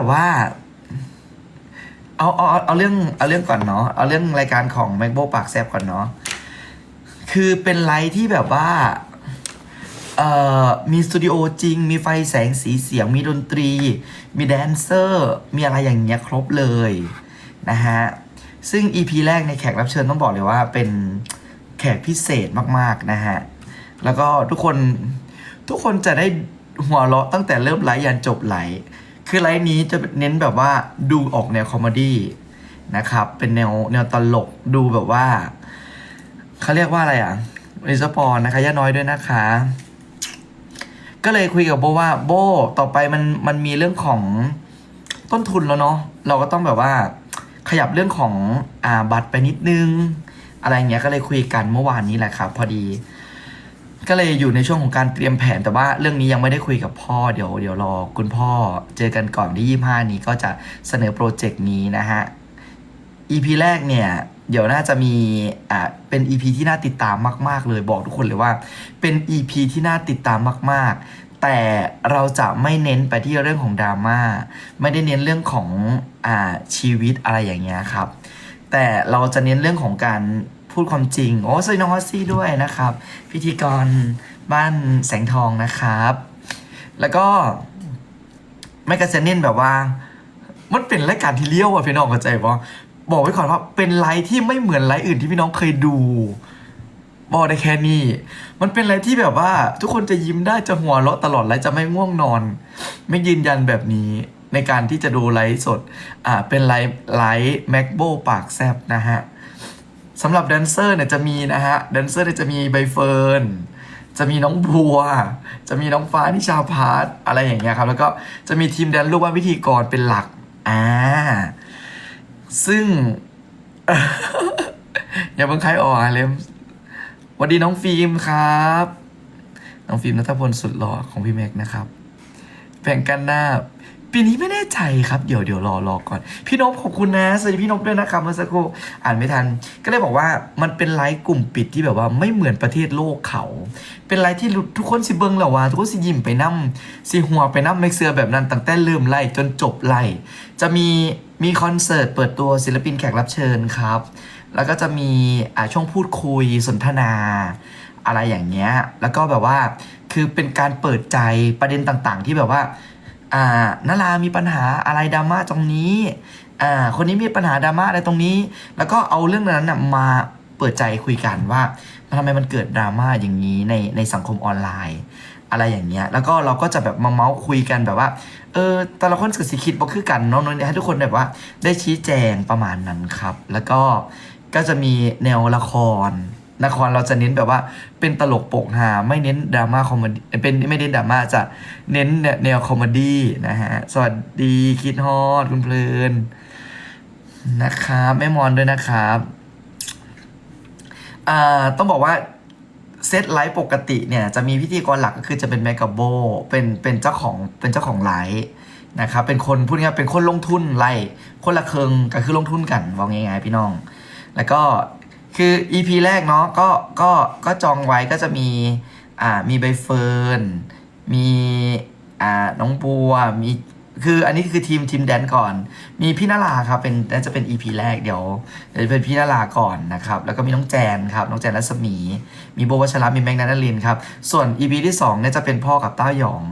แต่ว่า เอาเอาเอาเอาเรื่องเอาเรื่องก่อนเนาะเอาเรื่องรายการของแม c โบปากแซบก่อนเนาะคือเป็นไลฟ์ที่แบบว่าเอ่อมีสตูดิโอจริง มีไฟแสงสีเสียง มีดนตรี มีแดนเซอร์ มีอะไรอย่างเงี้ยครบเลยนะฮะ ซึ่ง EP แรกในแขกรับเชิญต้องบอกเลยว่าเป็นแขกพิเศษมากๆนะฮะ แล้วก็ทุกคนทุกคนจะได้หัวเราะตั้งแต่เริ่มไลฟ์ยันจบไลฟ์ คือไลฟ์นี้จะเน้นแบบว่าดูออกแนวคอมเมดี้นะครับ เป็นแนวแนวตลกดูแบบว่าเขาเรียกว่าอะไรอะริสปอนนะคะย่าน้อยด้วยนะคะ ก็เลยคุยกับโบว่าโบต่อไปมันมันมีเรื่องของต้นทุนแล้วเนาะเราก็ต้องแบบว่า ขยับเรื่องของอ่าบัตรไปนิดนึง อะไรเงี้ยก็เลยคุยกันเมื่อวานนี้แหละครับ พอดี ก็เลยอยู่ในช่วงของการเตรียมแผนแต่ว่าเรื่องนี้ยังไม่ได้คุยกับพ่อเดี๋ยวเดี๋ยวรอคุณพ่อเจอกันก่อนที่ยี่ห้านี้ก็จะเสนอโปรเจกต์นี้นะฮะ EP แรกเนี่ย เดี๋ยวน่าจะมีอ่าเป็น EP ที่น่าติดตามมาก ๆ เลยบอกทุกคนเลยว่า เป็น EP ที่น่าติดตามมาก ๆ แต่เราจะไม่เน้นไปที่เรื่องของดราม่าไม่ได้เน้นเรื่องของอ่าชีวิตอะไรอย่างเงี้ยครับ แต่เราจะเน้นเรื่องของการ พูดความจริง โอ้สวัสดีน้องฮอสซี่ด้วยนะครับ พิธีกรบ้านแสงทองนะครับ แล้วก็ไม่กระเซนเน้นแบบว่า มันเป็นรายการที่เลี้ยวอะพี่น้องเข้าใจปะบอกไว้ก่อนว่าเป็นไลฟ์ที่ไม่เหมือนไลฟ์อื่นที่พี่น้องเคยดูบอกได้แค่นี้ มันเป็นอะไรที่แบบว่า ทุกคนจะยิ้มได้จะหัวเราะตลอดไลฟ์จะไม่ง่วงนอน ไม่ยืนยันแบบนี้ในการที่จะดูไลฟ์สด อ่า เป็นไลฟ์ไลฟ์แม็กโบปากแซบนะฮะ สำหรับแดนเซอร์เนี่ยจะมีนะฮะแดนเซอร์เนี่ยจะมีใบเฟิร์นจะมีน้องบัว จะมีน้องฟ้านิชาพาร์ทอะไรอย่างเงี้ยครับ แล้วก็จะมีทีมแดนลูกว่าวิธีกรเป็นหลักอ่าซึ่ง อย่าเพิ่งใครออกอะเลมสวัสดีน้องฟิล์มครับ น้องฟิล์มนัทพลสุดหล่อของพี่แม็กนะครับแบ่งกันหน้า ปีนี้ไม่แน่ใจครับเดี๋ยวเดี๋ยวรอรอก่อน พี่นพขอบคุณนะสวัสดีพี่นพด้วยนะครับเมื่อสักครู่อ่านไม่ทัน ก็เลยบอกว่ามันเป็นไลฟ์กลุ่มปิดที่แบบว่าไม่เหมือนประเทศโลกเขา เป็นไลฟ์ที่ทุกคนสิเบิงแล้วว่า ทุกคนสิยิ้มไปนั่สิหัวไปนั่เมกเสือแบบนั้นตั้งแต่เริ่มไล่จนจบไล่จะมีมีคอนเสิร์ตเปิดตัวศิลปินแขกรับเชิญครับ แล้วก็จะมีอ่าช่วงพูดคุยสนทนา อะไรอย่างเงี้ยแล้วก็แบบว่าคือเป็นการเปิดใจประเด็นต่างๆ ที่แบบว่า อ่านารามีปัญหาอะไรดราม่าตรงนี้อ่าคนนี้มีปัญหาดราม่าอะไรตรงนี้ แล้วก็เอาเรื่องนั้นนะมาเปิดใจคุยกันว่าทำไมมันเกิดดราม่าอย่างนี้ในในสังคมออนไลน์ อะไรอย่างเงี้ยแล้วก็เราก็จะแบบมาเมาส์คุยกันแบบว่าเออแต่ละคนก็สิคิดบ่คือกันเนาะเนี่ยให้ทุกคนแบบว่าได้ชี้แจงประมาณนั้นครับ แล้วก็ก็จะมีแนวละคร ละครเราจะเน้นแบบว่าเป็นตลกโปกฮาไม่เน้นดราม่าคอมเมดี้เป็นไม่เน้นดราม่าจะเน้นแนวคอมเมดี้นะฮะ สวัสดีคิดฮอดคุณเพลินนะครับแม่มอนด้วยนะครับอ่าต้องบอกว่าเซตไลฟ์ปกติเนี่ยจะมีพิธีกรหลักก็คือจะเป็นแมกกาโบเป็นเป็นเจ้าของเป็นเจ้าของไลฟ์นะครับเป็นคนพูดง่ายเป็นคนลงทุนไลฟ์คนละเคิงก็คือลงทุนกันว่าง่ายๆพี่น้อง แล้วก็ คือ EP แรกเนาะก็ก็ก็จองไว้ก็จะมีอ่ามีใบเฟิร์นมีอ่าน้องบัวมีคืออันนี้คือทีมทีมแดนก่อน มีพี่นาราครับเป็นน่าจะเป็น EP แรกเดี๋ยวเดี๋ยวจะเป็นพี่นาราก่อนนะครับ แล้วก็มีน้องแจนครับน้องแจนรัศมี มีโบวัชระมีแมงนันลินครับ ส่วน EP ที่2เนี่ยจะเป็นพ่อกับเต้าหยอง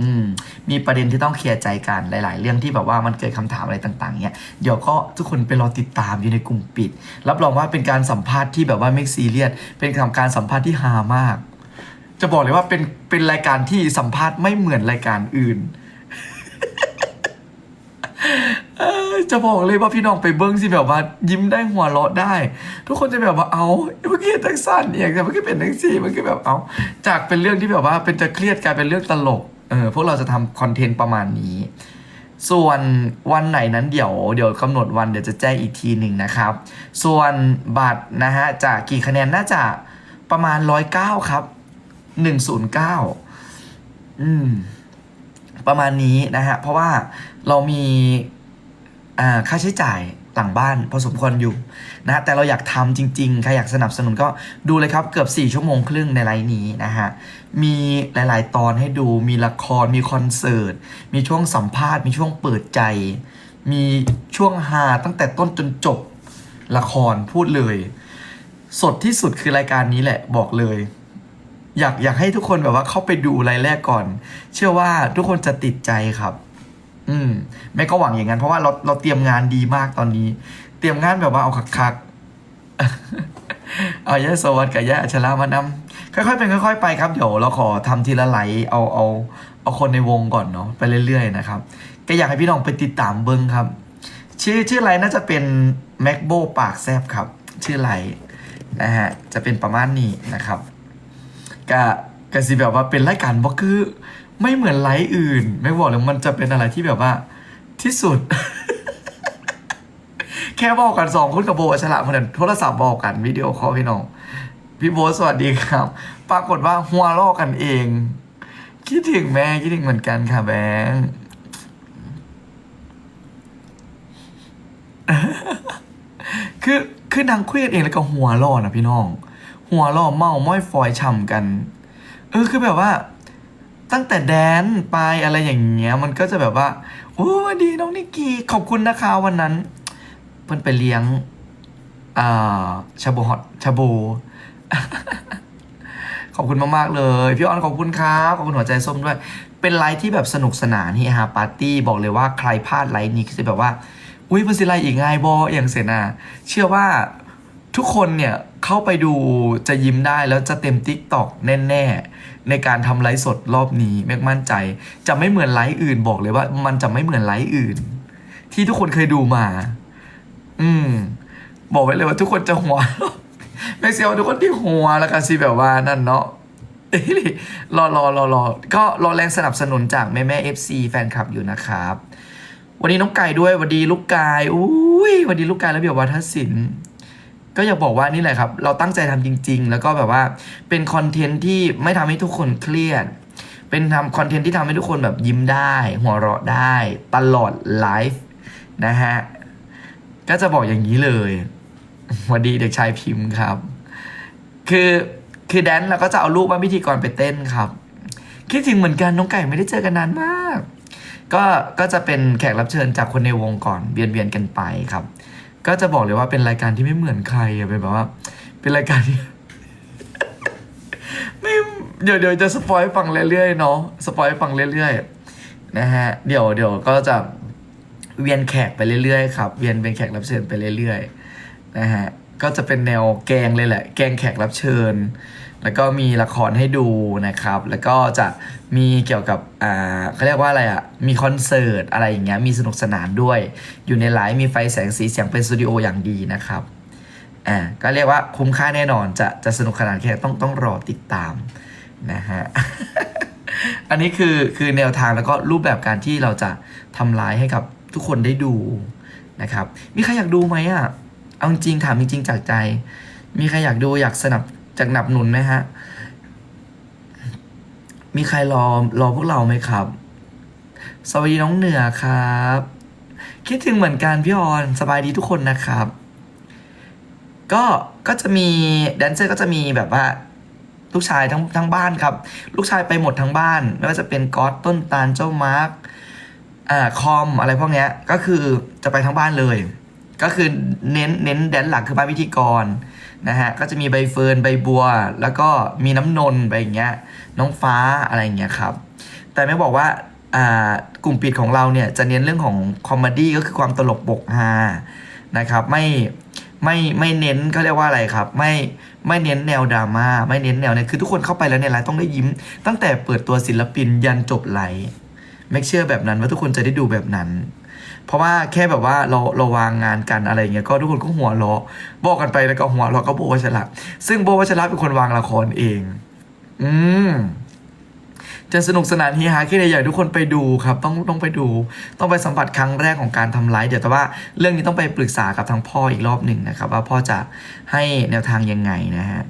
อืมมีประเด็นที่ต้องเคลียร์ใจกันหลาย ๆ เรื่องที่แบบว่ามันเกิดคำถามอะไรต่าง ๆ เนี่ยเดี๋ยวก็ทุกคนไปรอติดตามอยู่ในกลุ่มปิด รับรองว่าเป็นการสัมภาษณ์ที่แบบว่าไม่ซีเรียสเป็นการสัมภาษณ์ที่ฮามาก จะบอกเลยว่าเป็นเป็นรายการที่สัมภาษณ์ไม่เหมือนรายการอื่นจะบอกเลยว่าพี่น้องไปเบิ้งสิแบบว่า ยิ้มได้หัวเราะได้ ทุกคนจะแบบว่าเอาเมื่อกี้ทักสั้นเอย่างแต่เมื่อกี้เป็นทังซี่มันก็แบบเอาจากเป็นเรื่องที่แบบว่าเป็นจะเครียดกลายเป็นเรื่องตลก เออพวกเราจะทำคอนเทนต์ประมาณนี้ ส่วนวันไหนนั้นเดี๋ยวเดี๋ยวกำหนดวันเดี๋ยวจะแจ้งอีกทีหนึ่งนะครับ ส่วนบัตรนะฮะจะกี่คะแนนน่าจะประมาณร้อยเก้าครับหนึ่งศูนย์เก้าอืมประมาณนี้นะฮะเพราะว่าเรามีค่าใช้จ่าย หลังบ้านพอสมควรอยู่นะแต่เราอยากทำจริงๆใครอยากสนับสนุนก็ดูเลยครับเกือบ 4 ชั่วโมงครึ่งในไลน์นี้นะฮะมีหลายๆ ตอนให้ดูมีละครมีคอนเสิร์ต มีช่วงสัมภาษณ์ มีช่วงเปิดใจ มีช่วงฮาตั้งแต่ต้นจนจบละครพูดเลย สดที่สุดคือรายการนี้แหละบอกเลยอยากอยากให้ทุกคนแบบว่าเข้าไปดูรายแรกก่อน เชื่อว่าทุกคนจะติดใจครับ อืมแม่ก็หวังอย่างนั้น เพราะว่าเราเราเตรียมงานดีมากตอนนี้ เตรียมงานแบบว่าเอาคักๆเอายะสวัสดิ์กับยะอัชรามานำค่อยๆเป็นค่อย ๆ ไปครับเดี๋ยวเราขอทำทีละไหลเอาเอาเอาคนในวงก่อนเนาะไปเรื่อยๆนะครับก็อยากให้พี่น้องไปติดตามเบิ้งครับ ชื่อชื่อไลน์น่าจะเป็นแม็กโบปากแซบครับ ชื่อไลน์นะฮะจะเป็นประมาณนี้นะครับกะกะสิแบบว่าเป็นรายการบ็อกคือ ไม่เหมือนไลน์อื่น ไม่บอกเลยมันจะเป็นอะไรที่แบบว่า ที่สุด แค่บอกกันสองคนกับโบอัชระเหมือนโทรศัพท์บอกกันวิดีโอคอลพี่น้อง พี่โบสวัสดีครับ ปรากฏว่าหัวลอกกันเอง คิดถึงแม่คิดถึงเหมือนกันค่ะแบงค์คือคือนางคุยกันเองแล้วก็หัวล่อนะพี่น้อง หัวล่อเมาม้อยฟอยช่ำกัน เออคือแบบว่า ตั้งแต่แดนไปอะไรอย่างเงี้ย มันก็จะแบบว่าโอ้วัสดีน้องนิกกี้ขอบคุณนะคะวันนั้น เพิ่นไปเลี้ยงอ่าชาบูฮอตชาบูขอบคุณมากๆเลย พี่ออนขอบคุณครับขอบคุณหัวใจส้มด้วย เป็นไลฟ์ที่แบบสนุกสนานที่ฮาปาร์ตี้บอกเลยว่าใครพลาดไลฟ์นี้คือแบบว่า อุ้ยเพิ่นสิไลฟ์อีกง่ายบออย่างเสนาเชื่อว่าทุกคนเนี่ย เข้าไปดูจะยิ้มได้แล้วจะเต็มติ๊กตอกแน่ๆ ในการทำไลฟ์สดรอบนี้แม็กมั่นใจ จะไม่เหมือนไลฟ์อื่นบอกเลยว่า มันจะไม่เหมือนไลฟ์อื่น ที่ทุกคนเคยดูมา อืม บอกไว้เลยว่าทุกคนจะหัวไม่เสียว่าทุกคนที่หัวแล้วกันสิแบบว่านั่นเนาะรอรอรอรอก็รอแรงสนับสนุนจากแม่แม่เอฟซีแฟนคลับอยู่นะครับ วันนี้น้องไก่ด้วยวันดีลูกกายอุ้ยวันดีลูกกายแล้วเบียววัฒนศิลป์ ก็อยากบอกว่านี่แหละครับ เราตั้งใจทำจริง ๆ แล้วก็แบบว่าเป็นคอนเทนต์ที่ไม่ทำให้ทุกคนเครียด เป็นทำคอนเทนต์ที่ทำให้ทุกคนแบบยิ้มได้ หัวเราะได้ ตลอดไลฟ์นะฮะ ก็จะบอกอย่างนี้เลยสวัสดีเด็กชายพิมพ์ครับ คือคือแดนเราก็จะเอารูปว่าพิธีกรไปเต้นครับ คิดถึงเหมือนกันน้องไก่ไม่ได้เจอกันนานมาก ก็ก็จะเป็นแขกรับเชิญจากคนในวงก่อนเวียนเวียนกันไปครับ ก็จะบอกเลยว่าเป็นรายการที่ไม่เหมือนใครอะเป็นแบบว่า เป็นรายการที่ ไม่เดี๋ยวเดี๋ยวจะสปอยให้ฟังเรื่อยๆเนาะสปอยให้ฟังเรื่อยๆนะฮะเดี๋ยวเดี๋ยวก็จะเวียนแขกไปเรื่อยๆครับเวียนเป็นแขกรับเชิญไปเรื่อยๆนะฮะก็จะเป็นแนวแกงเลยแหละ แกงแขกรับเชิญ แล้วก็มีละครให้ดูนะครับ แล้วก็จะมีเกี่ยวกับอ่าเขาเรียกว่าอะไรอะ มีคอนเสิร์ตอะไรอย่างเงี้ย มีสนุกสนานด้วย อยู่ในไลฟ์มีไฟแสงสีเสียงเป็นสตูดิโออย่างดีนะครับ อ่า ก็เรียกว่าคุ้มค่าแน่นอน จะจะสนุกขนาดแค่ต้องต้องรอติดตามนะฮะ อันนี้คือคือแนวทางแล้วก็รูปแบบการที่เราจะทำไลฟ์ให้กับทุกคนได้ดูนะครับ มีใครอยากดูไหมอะ เอาจริงถามจริงๆจากใจ มีใครอยากดูอยากสนับ จากหนับหนุนไหมฮะ มีใครรอรอพวกเราไหมครับ สวัสดีน้องเหนือครับ คิดถึงเหมือนกันพี่ออนสบายดีทุกคนนะครับ ก็ก็จะมีแดนเซอร์ก็จะมีแบบว่าลูกชายทั้งทั้งบ้านครับ ลูกชายไปหมดทั้งบ้าน ไม่ว่าจะเป็นก๊อตต้นตาลเจ้ามาร์คอ่าคอมอะไรพวกเนี้ยก็คือจะไปทั้งบ้านเลย ก็คือเน้นเน้นแดนหลักคือบ้านพิธีกร นะฮะก็จะมีใบเฟิร์นใบบัว แล้วก็มีน้ำนนท์ไปอย่างเงี้ยน้องฟ้าอะไรอย่างเงี้ยครับ แต่ไม่บอกว่ากลุ่มปิดของเราเนี่ยจะเน้นเรื่องของคอมเมดี้ก็คือความตลกบกฮานะครับไม่ไม่ไม่เน้นเขาเรียกว่าอะไรครับ ไม่ไม่เน้นแนวดราม่าไม่เน้นแนวเนี่ยคือทุกคนเข้าไปแล้วในไลฟ์ต้องได้ยิ้ม ตั้งแต่เปิดตัวศิลปินยันจบไลฟ์แม็กเชื่อแบบนั้นว่าทุกคนจะได้ดูแบบนั้น เพราะว่าแค่แบบว่าเราเราวางงานกันอะไรเงี้ยก็ทุกคนก็หัวเราะบอกกันไปแล้วก็หัวเราะก็โบวัชระซึ่งโบวัชระเป็นคนวางละครเอง อืมจะสนุกสนานเฮฮาแค่ไหนอยากให้ทุกคนไปดูครับ ต้องต้องไปดู ต้องไปสัมผัสครั้งแรกของการทำไลฟ์เดี๋ยวแต่ว่าเรื่องนี้ต้องไปปรึกษากับทางพ่ออีกรอบหนึ่งนะครับ ว่าพ่อจะให้แนวทางยังไงนะฮะ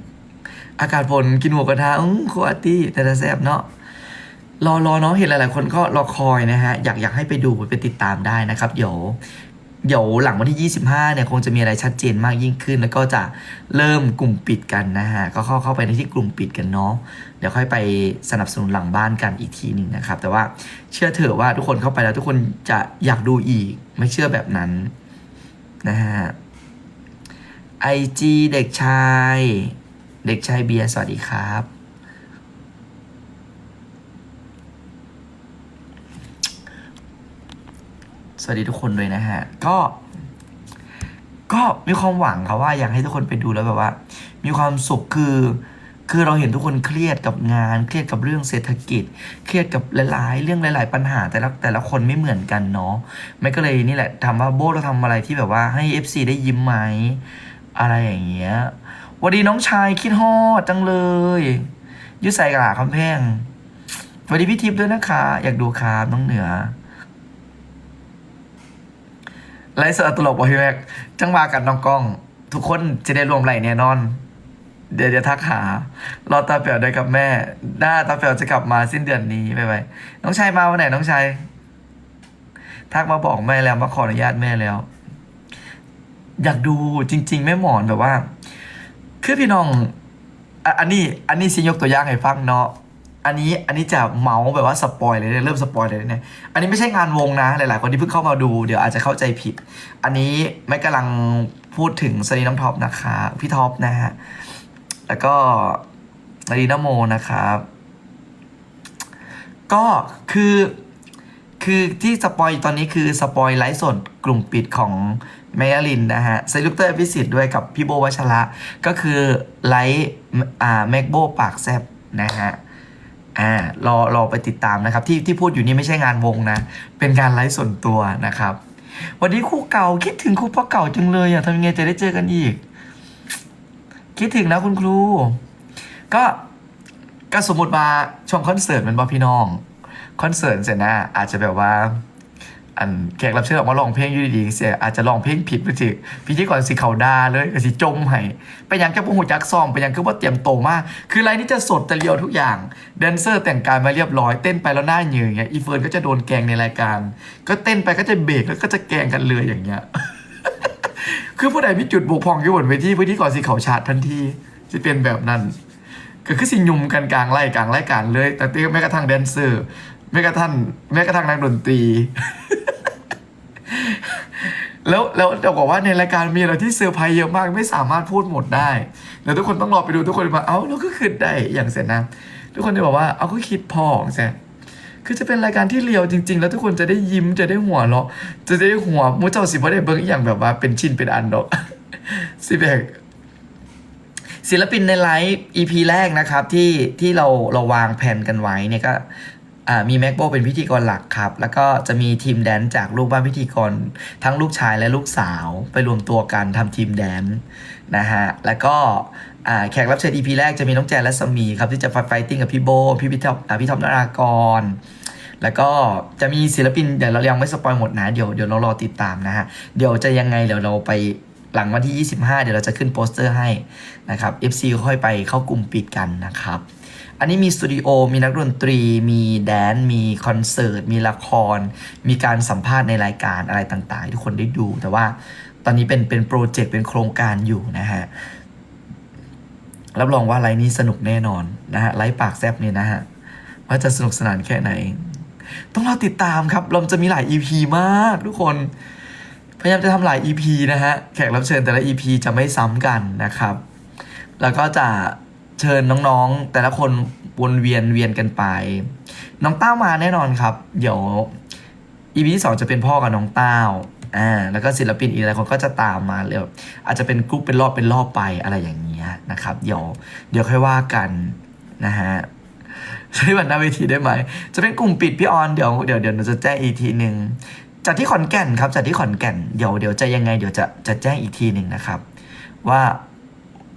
อากาศฝนกินหมูกระทะอื้อโคอาตี้แต่ละแซ่บเนาะ รอรอเนาะเห็นหลาย ๆ คนก็รอคอยนะฮะ อยากอยากให้ไปดูไปติดตามได้นะครับ เดี๋ยวเดี๋ยวหลังวันที่ 25 เนี่ยคงจะมีอะไรชัดเจนมากยิ่งขึ้น แล้วก็จะเริ่มกลุ่มปิดกันนะฮะ ก็เข้าเข้าไปในที่กลุ่มปิดกันเนาะ เดี๋ยวค่อยไปสนับสนุนหลังบ้านกันอีกทีหนึ่งนะครับ แต่ว่าเชื่อเถอะว่าทุกคนเข้าไปแล้วทุกคนจะอยากดูอีก ไม่เชื่อแบบนั้นนะฮะไอจีเด็กชาย เด็กชายเบียร์สวัสดีครับ วัสดีทุกคนเลยนะฮะ ก็ ก็มีความหวังครับว่าอยากให้ทุกคนไปดูแล้วแบบว่า มีความสุขคือ คือเราเห็นทุกคนเครียดกับงาน เครียดกับเรื่องเศรษฐกิจ เครียดกับหลาย ๆ เรื่องหลาย ๆ ปัญหา แต่ละแต่ละคนไม่เหมือนกันเนาะไม่ก็เลยนี่แหละทำว่าโบเราทำอะไรที่แบบว่าให้ FC ได้ยิ้มไหมอะไรอย่างเงี้ยวันดีน้องชายคิดฮอดจังเลยยุใส่กระดาษคำแพงสวัสดีพี่ทิพย์ด้วยนะคะ อยากดูครับน้องเหนือ ไลฟ์สดตลกว่ะพี่แม็กจังหวะกันน้องกล้อง ทุกคนจะได้รวมไหลแน่นอน เดี๋ยวจะทักหา รอตาเปียวได้กับแม่ หน้าตาเปียวจะกลับมาสิ้นเดือนนี้ไปไปน้องชายมาวันไหนน้องชายทักมาบอกแม่แล้วมาขออนุญาตแม่แล้ว อยากดูจริง ๆ แม่หมอนแบบว่า คือพี่น้องอ,อันนี้ อันนี้สิยกตัวอย่างให้ฟังเนาะ อันนี้อันนี้จะเมาส์แบบว่าสปอยเลยเนี่ยเริ่มสปอยเลยเนี่ย อันนี้ไม่ใช่งานวงนะ หลาย ๆ คนที่เพิ่งเข้ามาดูเดี๋ยวอาจจะเข้าใจผิด อันนี้ไม่กำลังพูดถึงสรีน้องท็อปนะคะ พี่ท็อปนะฮะ แล้วก็สรีน้ำโมนะครับ ก็คือคือที่สปอยตอนนี้คือสปอยไลฟ์สดกลุ่มปิดของแมยลินนะฮะไซลูกเตอร์พิสิทธิ์ด้วยกับพี่โบวัชระก็คือไลฟ์อ่าแม็กโบปากแซบนะฮะ อ่ารอรอไปติดตามนะครับ ที่ที่พูดอยู่นี่ไม่ใช่งานวงนะ เป็นการไลฟ์ส่วนตัวนะครับ วันนี้คู่เก่าคิดถึงคู่พ่อเก่าจังเลยอะทำยังไงจะได้เจอกันอีก คิดถึงนะคุณครู ก็ก็สมมติว่าช่วงคอนเสิร์ตมันบอพี่น้อง คอนเสิร์ตเสร็จนะอาจจะแบบว่า อันแขกรับเชิญออกมาร้องเพลงอยู่ดีๆเสียอาจจะร้องเพลงผิดไปทีพี่ที่ก่อนสิเขาดาเลยก็สิจมให้ไปยังแค่พวกหูจักซ้อมไปยังคือว่าเตรียมโตมาก คือไรนี่จะสดแต่เรียวทุกอย่างแดนเซอร์แต่งกายมาเรียบร้อยเต้นไปแล้วหน้าเหนื่อยอย่างเงี้ยอีเฟิร์นก็จะโดนแกงในรายการ ก็เต้นไปก็จะเบรกแล้วก็จะแกงกันเลยอย่างเงี้ยคือผู้ใดมีจุดบกพร่องอยู่บนเวทีพื้นที่ก่อนสิเขาชาร์จทันทีจะเป็นแบบนั้นก็คือสิยุมกันกลางไล่กลางไล่การเลย แต่แม้กระทั่งแดนเซอร์แม้กระทั่งแม้กระทั่งนักดนตรี แล้วแล้วจะบอกว่าในรายการมีอะไรที่เซอร์ไพรส์เยอะมากไม่สามารถพูดหมดได้ แล้วทุกคนต้องรอไปดูทุกคนมาเอ้าแล้วก็คิดได้อย่างเสร็จนะทุกคนจะบอกว่าเอาก็คิดพอของแซคือจะเป็นรายการที่เรียวจริง ๆ แล้วทุกคนจะได้ยิ้มจะได้หัวเราะจะได้หัวมูเจ้าสิบ่ได้เบิ้งอย่างแบบว่าเป็นชิ้นเป็นอันดอกสิแบกศิลปินในไลฟ์ EP แรกนะครับที่ที่เราเราวางแผนกันไว้เนี่ยก็ มีแม็กโบเป็นพิธีกรหลักครับ แล้วก็จะมีทีมแดนซ์จากลูกบ้านพิธีกร ทั้งลูกชายและลูกสาวไปรวมตัวกันทำทีมแดนซ์นะฮะ แล้วก็แขกรับเชิญ EP แรกจะมีน้องแจนและสมีครับ ที่จะไฟติ้งกับพี่โบ พี่พิทอปพี่ท็อปนารากร แล้วก็จะมีศิลปินเดี๋ยวเรายังไม่สปอยหมดนะ เดี๋ยวเดี๋ยวเรารอติดตามนะฮะ เดี๋ยวจะยังไงเดี๋ยวเราไปหลังวันที่ 25 เดี๋ยวเราจะขึ้นโปสเตอร์ให้นะครับ FC ค่อยไปเข้ากลุ่มปิดกันนะครับ อันนี้มีสตูดิโอ มีนักดนตรี มีแดน มีคอนเสิร์ต มีละคร มีการสัมภาษณ์ในรายการอะไรต่างๆ ทุกคนได้ดู แต่ว่าตอนนี้เป็นเป็นโปรเจกต์เป็นโครงการอยู่นะฮะ รับรองว่าไลฟ์นี้สนุกแน่นอนนะฮะ ไลฟ์ปากแซบเนี่ยนะฮะ ว่าจะสนุกสนานแค่ไหน ต้องรอติดตามครับ เราจะมีหลาย EP มากทุกคน พยายามจะทำหลาย EP นะฮะ แขกรับเชิญแต่ละ EP จะไม่ซ้ำกันนะครับ แล้วก็จะ เชิญน้องๆ แต่ละคนวนเวียนเวียนกันไป น้องเต้ามาแน่นอนครับ เดี๋ยว EP ที่สองจะเป็นพ่อกับน้องเต้าอ่าแล้วก็ศิลปินอีกหลายคนก็จะตามมาเร็วอาจจะเป็นกรุ๊ปเป็นรอบเป็นรอบไปอะไรอย่างเงี้ยนะครับ เดี๋ยวเดี๋ยวค่อยว่ากันนะฮะใช้วันหน้าเวทีได้ไหม จะเป็นกลุ่มปิดพี่ออนเดี๋ยวเดี๋ยวเดี๋ยวจะแจ้งอีกทีหนึ่งจัดที่ขอนแก่นครับจัดที่ขอนแก่นเดี๋ยวเดี๋ยวจะยังไงเดี๋ยวจะจะแจ้งอีกทีหนึ่งนะครับ ว่า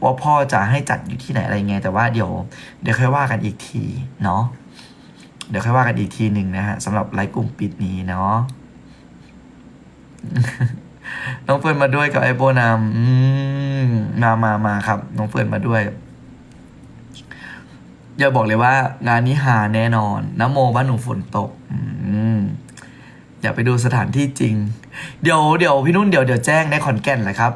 ว่าพ่อจะให้จัดอยู่ที่ไหนอะไรไง แต่ว่าเดี๋ยวเดี๋ยวค่อยว่ากันอีกทีเนาะเดี๋ยวค่อยว่ากันอีกทีหนึ่งนะฮะสำหรับไลฟ์กลุ่มปิดนี้เนาะน้องเฟิร์นมาด้วยกับไอโบนามมามามาครับ น้องเฟิร์นมาด้วยอย่าบอกเลยว่างานนี้หาแน่นอนน้ำโมบ้านหนูฝนตกอืมอยาไปดูสถานที่จริง เดี๋ยวเดี๋ยวพี่นุ่นเดี๋ยวเดี๋ยวแจ้งในขอนแก่นแหละครับ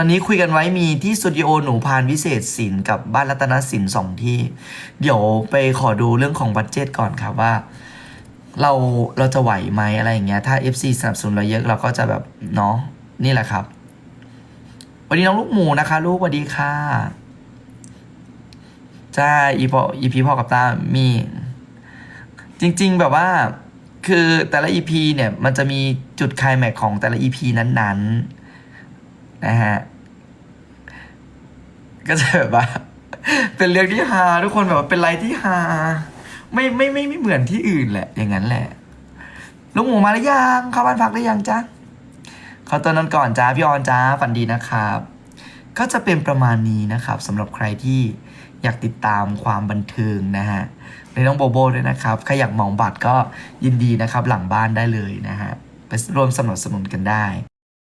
อนนี้คุยกันไว้มีที่สตูดิโอหนูพานวิเศษศิลป์กับบ้านรัตนศิลป์สองที่ เดี๋ยวไปขอดูเรื่องของบัตเจตก่อนครับว่า เราเราจะไหวไหมอะไรอย่างเงี้ยถ้า FC สนับสนุนเราเยอะเราก็จะแบบเนาะนี่แหละครับวันนี้น้องลูกหมูนะคะ ลูกสวัสดีค่ะจ้าอีพออีพีพ่อกับตามี จริง ๆ แบบว่า คือแต่ละ EP เนี่ย มันจะมีจุดคลแม็กของแต่ละ EP นั้น ๆ นะฮะ ก็จะแบบว่า เป็นเรื่องที่ฮาทุกคนแบบว่าเป็นไรที่ฮาไม่ไม่ไม่ไม่เหมือนที่อื่นแหละ อย่างนั้นแหละลูกหมูมาหรือยังเข้าบ้านพักหรือยังจ๊ะขอตัวนั้นก่อนจ้าพี่ออนจ้าฝันดีนะครับ ก็จะเป็นประมาณนี้นะครับสำหรับใครที่อยากติดตามความบันเทิงนะฮะในน้องโบโบด้วยนะครับใครอยากมองบัตรก็ยินดีนะครับหลังบ้านได้เลยนะฮะไปร่วมสนับสนุนกันได้